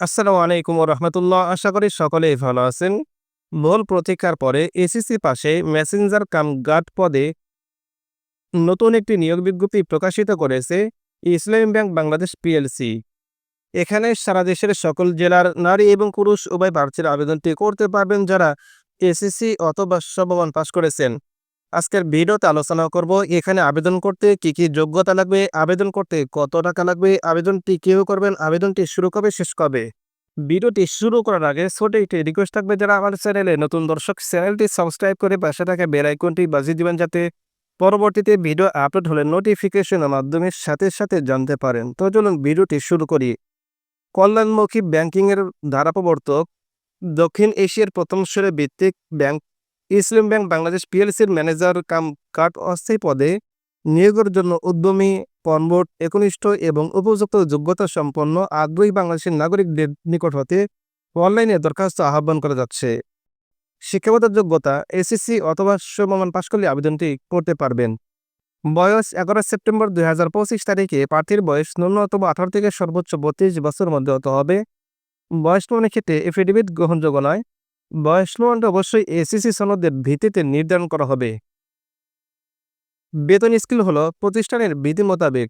আসসালামু আলাইকুম রহমতুল্লাহ। আশা করি সকলেই ভালো আছেন। মূল প্রতীক্ষার পরে এসিসি পাশে মেসেঞ্জার কাম গার্ড পদে নতুন একটি নিয়োগ বিজ্ঞপ্তি প্রকাশিত করেছে ইসলামী ব্যাংক বাংলাদেশ পিএলসি। এখানে সারা দেশের সকল জেলার নারী এবং পুরুষ উভয় প্রার্থীর আবেদনটি করতে পারবেন যারা এসএসসি অথবা সমমান পাশ করেছেন। আজকের ভিডিওতে আলোচনা করব এখানে আবেদন করতে কি কি যোগ্যতা লাগবে, আবেদন করতে কত টাকা লাগবে, আবেদনটি কেউ করবেন, আবেদনটি শুরু কবে, শেষ কবে? ভিডিওটি শুরু করার আগে ছোট একটি রিকোয়েস্ট থাকবে যারা আমার চ্যানেলে নতুন দর্শক, চ্যানেলটি সাবস্ক্রাইব করে পাশে থাকা বেল আইকনটি বাজিয়ে দিবেন যাতে পরবর্তীতে ভিডিও আপলোড হলে নোটিফিকেশনের মাধ্যমে সাথে সাথে জানতে পারেন। তো চলুন ভিডিওটি শুরু করি। কল্যাণমুখী ব্যাংকিংয়ের ধারা প্রবর্তক, দক্ষিণ এশিয়ার প্রথম শ্রেণি ভিত্তিক ব্যাংক ইসলাম ব্যাংক বাংলাদেশ পিএলসির ম্যানেজার কাম কার্ড অস্থায়ী পদে নিয়োগের জন্য উদ্যমী পনবোর্ড একনিষ্ঠ এবং উপযুক্ত যোগ্যতা সম্পন্ন আগ্রহী বাংলাদেশের নাগরিকদের নিকট হতে অনলাইনে দরখাস্ত আহ্বান করা যাচ্ছে। শিক্ষাগত যোগ্যতা, এসএসসি অথবা সমমান পাশ করলে আবেদনটি করতে পারবেন। বয়স এগারো সেপ্টেম্বর দুই হাজার পঁচিশ তারিখে প্রার্থীর বয়স ন্যূনতম আঠারো থেকে সর্বোচ্চ বত্রিশ বছরের মধ্যে হতে হবে। বয়স প্রমাণের ক্ষেত্রে এফিডেভিট গ্রহণযোগ্য নয়। বয়স প্রমাণটা অবশ্যই এসিসি সনদের ভিত্তিতে নির্ধারণ করা হবে। বেতন স্কিল হল প্রতিষ্ঠানের বিধি মোতাবেক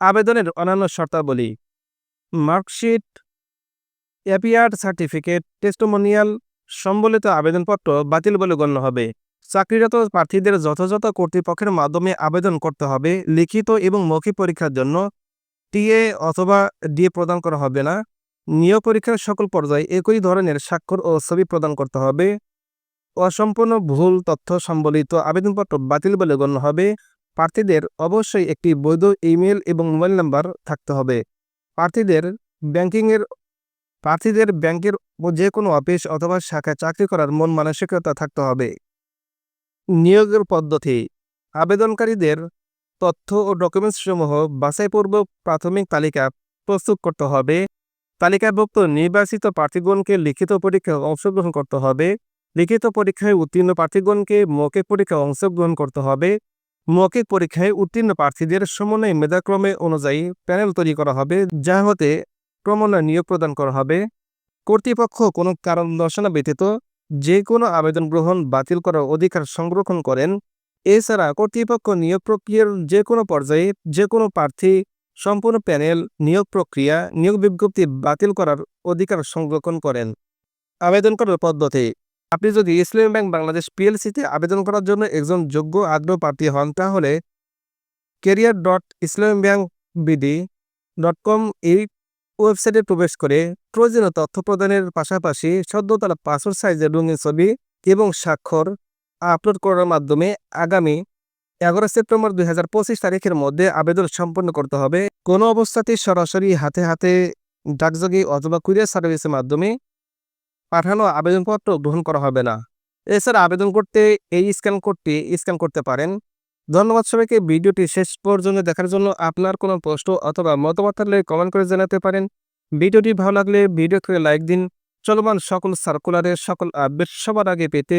আবেদনের অন্যান্য শর্তাবলী। মার্কশিট অ্যাপিয়ার্ড সার্টিফিকেট, টেস্টোমোনিয়াল, সম্বলিত আবেদনপত্র বাতিল বলে গণ্য হবে। চাকরিরত প্রার্থীদের যথাযথ কর্তৃপক্ষের মাধ্যমে আবেদন করতে হবে, লিখিত এবং মৌখিক পরীক্ষার জন্য টিএ অথবা ডিএ প্রদান করা হবে না। নিয়োগ পরীক্ষার সকল পর্যায়ে একই ধরনের স্বাক্ষর ও ছবি প্রদান করতে হবে। অসম্পূর্ণ ভুল তথ্য সম্বলিত আবেদনপত্র বাতিল বলে গণ্য হবে। প্রার্থীদের অবশ্যই একটি বৈধ ইমেল এবং মোবাইল নাম্বার থাকতে হবে। প্রার্থীদের ব্যাংকিংয়ের, প্রার্থীদের ব্যাংকের যে কোনো অফিস অথবা শাখায় চাকরি করার মন মানসিকতা থাকতে হবে। নিয়োগের পদ্ধতি। আবেদনকারীদের তথ্য ও ডকুমেন্টস সমূহ বাছাইপূর্বক প্রাথমিক তালিকা প্রস্তুত করতে হবে। তালিকাভুক্ত নির্বাচিত প্রার্থীগণকে লিখিত পরীক্ষায় অংশগ্রহণ করতে হবে। লিখিত পরীক্ষায় উত্তীর্ণ প্রার্থীগণকে মৌখিক পরীক্ষায় অংশগ্রহণ করতে হবে। মৌখিক পরীক্ষায় উত্তীর্ণ প্রার্থীদের সমন্বয় মেধাক্রমে অনুযায়ী প্যানেল তৈরি করা হবে, যা হতে ক্রমান্বয়ে নিয়োগ প্রদান করা হবে। কর্তৃপক্ষ কোনো কারণ দর্শনা ব্যতীত যে কোনো আবেদন গ্রহণ বাতিল করার অধিকার সংরক্ষণ করেন। এছাড়া কর্তৃপক্ষ নিয়োগ প্রক্রিয়ার যে কোনো পর্যায়ে যে কোনো প্রার্থী সম্পূর্ণ প্যানেল, নিয়োগ প্রক্রিয়া, নিয়োগ বিজ্ঞপ্তি বাতিল করার অধিকার সংরক্ষণ করেন। আবেদন করার পদ্ধতি। আপনি যদি ইসলামী ব্যাংক বাংলাদেশ পিএলসিতে আবেদন করার জন্য একজন যোগ্য আগ্রহ প্রার্থী হন, তাহলে career dot Islami bank BD dot com এই ওয়েবসাইটে প্রবেশ করে প্রয়োজনীয় তথ্য প্রদানের পাশাপাশি সদ্যতলা পাসপোর্ট সাইজের রঙিন ছবি এবং স্বাক্ষর আপলোড করার মাধ্যমে আগামী এগারো সেপ্টেম্বর দুই হাজার পঁচিশ তারিখের মধ্যে আবেদন সম্পন্ন করতে হবে। কোনো অবস্থাতেই সরাসরি হাতে হাতে ডাকযোগে অথবা কুরিয়ার সার্ভিসের মাধ্যমে পাঠানো আবেদনপত্র গ্রহণ করা হবে না। এছাড়া আবেদন করতে এই স্ক্যান কোডটি স্ক্যান করতে পারেন। ধন্যবাদ সবাইকে। ভিডিওটি শেষ পর্যন্ত দেখার জন্য আপনার কোনো প্রশ্ন অথবা মতামত থাকলে কমেন্ট করে জানাতে পারেন। ভিডিওটি ভালো লাগলে ভিডিওকে লাইক দিন। চলমান সকল সার্কুলারের সকল আপডেট সবার আগে পেতে